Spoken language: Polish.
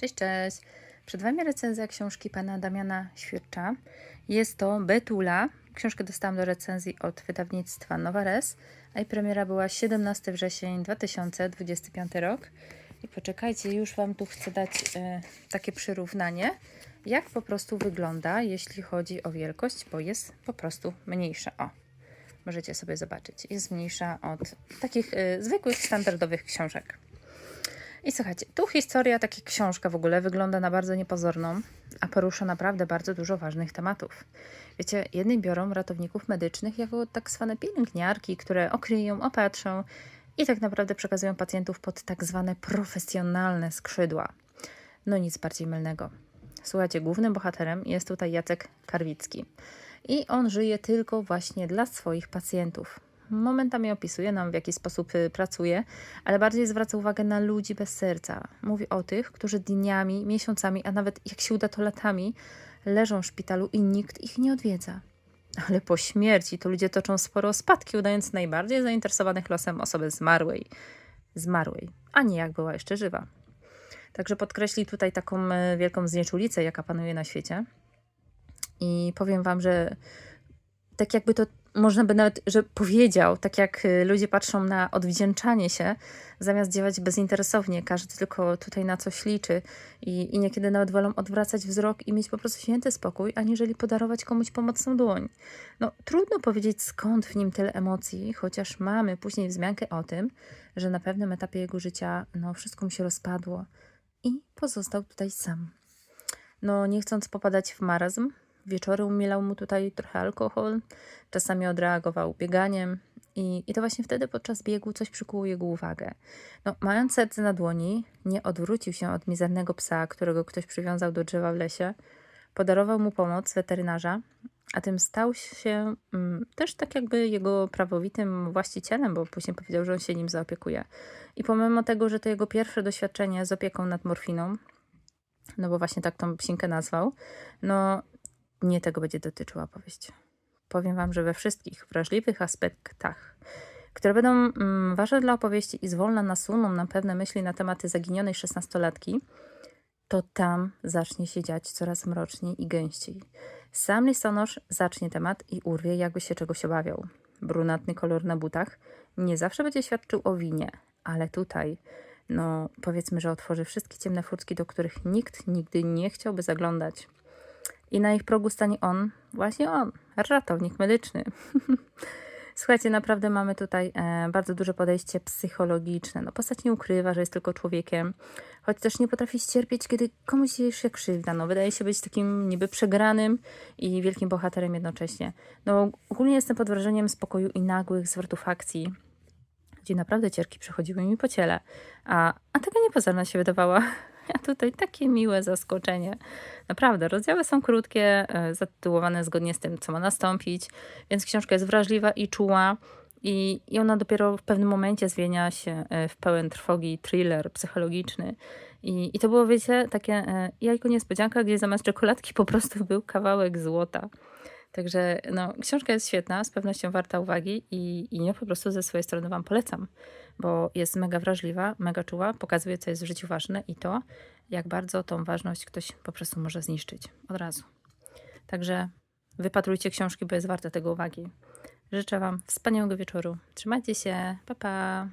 Cześć, cześć. Przed Wami recenzja książki pana Damiana Świercza. Jest to Betula. Książkę dostałam do recenzji od wydawnictwa Nowa Res, a jej premiera była 17 wrzesień 2025 rok. I poczekajcie, już Wam tu chcę dać e, takie przyrównanie, jak po prostu wygląda, jeśli chodzi o wielkość, bo jest po prostu mniejsza. O, możecie sobie zobaczyć. Jest mniejsza od takich e, zwykłych, standardowych książek. I słuchajcie, tu historia, taka książka w ogóle wygląda na bardzo niepozorną, a porusza naprawdę bardzo dużo ważnych tematów. Wiecie, jedni biorą ratowników medycznych jako tak zwane pielęgniarki, które okryją, opatrzą i tak naprawdę przekazują pacjentów pod tak zwane profesjonalne skrzydła. No nic bardziej mylnego. Słuchajcie, głównym bohaterem jest tutaj Jacek Karwicki. I on żyje tylko właśnie dla swoich pacjentów. Momentami opisuje nam, w jaki sposób y, pracuje, ale bardziej zwraca uwagę na ludzi bez serca. Mówi o tych, którzy dniami, miesiącami, a nawet jak się uda, to latami leżą w szpitalu i nikt ich nie odwiedza. Ale po śmierci to ludzie toczą sporo spadki, udając najbardziej zainteresowanych losem osoby zmarłej. Zmarłej, a nie jak była jeszcze żywa. Także podkreśli tutaj taką e, wielką znieczulicę, jaka panuje na świecie. I powiem Wam, że tak jakby to można by nawet, że powiedział, tak jak y, ludzie patrzą na odwdzięczanie się, zamiast działać bezinteresownie, każdy tylko tutaj na coś liczy i, i niekiedy nawet wolą odwracać wzrok i mieć po prostu święty spokój, aniżeli podarować komuś pomocną dłoń. No, trudno powiedzieć skąd w nim tyle emocji, chociaż mamy później wzmiankę o tym, że na pewnym etapie jego życia no, wszystko mu się rozpadło i pozostał tutaj sam. No, nie chcąc popadać w marazm, wieczory umilał mu tutaj trochę alkohol, czasami odreagował bieganiem i, i to właśnie wtedy podczas biegu coś przykuło jego uwagę. No, mając serce na dłoni, nie odwrócił się od mizernego psa, którego ktoś przywiązał do drzewa w lesie, podarował mu pomoc weterynarza, a tym stał się mm, też tak jakby jego prawowitym właścicielem, bo później powiedział, że on się nim zaopiekuje. I pomimo tego, że to jego pierwsze doświadczenie z opieką nad morfiną, no bo właśnie tak tą psinkę nazwał, no nie tego będzie dotyczyła opowieść. Powiem Wam, że we wszystkich wrażliwych aspektach, które będą mm, ważne dla opowieści i zwolna nasuną nam pewne myśli na tematy zaginionej szesnastolatki, to tam zacznie się dziać coraz mroczniej i gęściej. Sam listonosz zacznie temat i urwie, jakby się czegoś obawiał. Brunatny kolor na butach nie zawsze będzie świadczył o winie, ale tutaj, no powiedzmy, że otworzy wszystkie ciemne furtki, do których nikt nigdy nie chciałby zaglądać. I na ich progu stanie on, właśnie on, ratownik medyczny. Słuchajcie, naprawdę mamy tutaj e, bardzo duże podejście psychologiczne. No, postać nie ukrywa, że jest tylko człowiekiem, choć też nie potrafi ścierpieć, kiedy komuś się się krzywda. No, wydaje się być takim niby przegranym i wielkim bohaterem jednocześnie. No, ogólnie jestem pod wrażeniem spokoju i nagłych zwrotów akcji, gdzie naprawdę cierki przechodziły mi po ciele. A, a taka niepozorna się wydawała. A tutaj takie miłe zaskoczenie. Naprawdę, rozdziały są krótkie, e, zatytułowane zgodnie z tym, co ma nastąpić, więc książka jest wrażliwa i czuła. I, I ona dopiero w pewnym momencie zmienia się e, w pełen trwogi thriller psychologiczny. I, I to było, wiecie, takie e, jajko niespodzianka, gdzie zamiast czekoladki po prostu był kawałek złota. Także no, książka jest świetna, z pewnością warta uwagi i, i nie po prostu ze swojej strony Wam polecam, bo jest mega wrażliwa, mega czuła, pokazuje, co jest w życiu ważne i to, jak bardzo tą ważność ktoś po prostu może zniszczyć od razu. Także wypatrujcie książki, bo jest warta tego uwagi. Życzę Wam wspaniałego wieczoru. Trzymajcie się. Pa, pa.